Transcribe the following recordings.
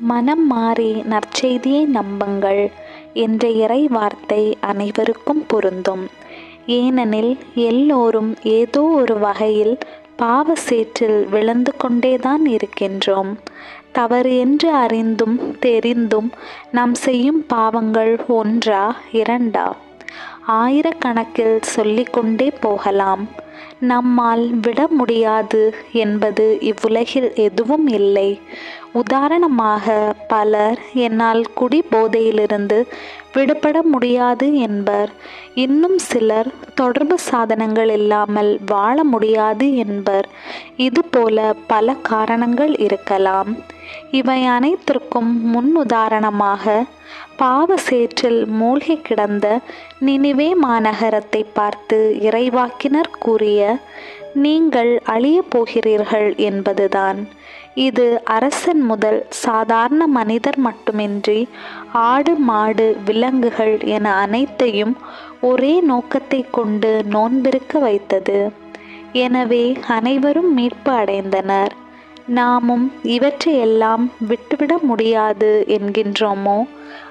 மனம் மாறி நற்செய்தியை நம்புங்கள் என்ற இறை வார்த்தை அனைவருக்கும் பொருந்தும். ஏனெனில் எல்லோரும் ஏதோ ஒரு வகையில் பாவ சேற்றில் விழுந்து கொண்டேதான் இருக்கின்றோம். தவறு என்று அறிந்தும் தெரிந்தும் நாம் செய்யும் பாவங்கள் ஒன்றா இரண்டா? ஆயிரக்கணக்கில் சொல்லிக்கொண்டே போகலாம். நம்மால் விட முடியாது என்பது இவ்வுலகில் எதுவும் இல்லை. உதாரணமாக பலர் என்னால் குடி போதையிலிருந்து விடுபட முடியாது என்பர். இன்னும் சிலர் தொடர்பு சாதனங்கள் இல்லாமல் வாழ முடியாது என்பர். இதுபோல பல காரணங்கள் இருக்கலாம். இவை அனைத்திற்கும் முன் உதாரணமாக பாவ சேற்றில் மூழ்கி கிடந்த நினிவே மாநகரத்தை பார்த்து இறைவாக்கினர் கூறிய நீங்கள் அழியப் போகிறீர்கள் என்பதுதான். இது அரசன் முதல் சாதாரண மனிதர் மட்டுமின்றி ஆடு மாடு விலங்குகள் என அனைத்தையும் ஒரே நோக்கத்தை கொண்டு நோன்பிருக்க வைத்தது. எனவே அனைவரும் மீட்பு அடைந்தனர். நாமும் இவற்றையெல்லாம் விட்டுவிட முடியாது என்கின்றோமோ?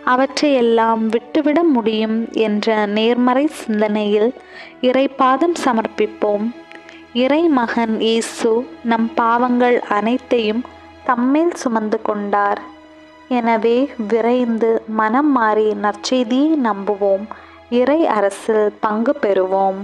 அவற்றையெல்லாம் விட்டுவிட முடியும் என்ற நேர்மறை சிந்தனையில் இறைபாதம் சமர்ப்பிப்போம். இறைமகன் இயேசு நம் பாவங்கள் அனைத்தையும் தம்மேல் சுமந்து கொண்டார். எனவே விரைந்து மனம் மாறி நற்செய்தியை நம்புவோம். இறை அரசில் பங்கு பெறுவோம்.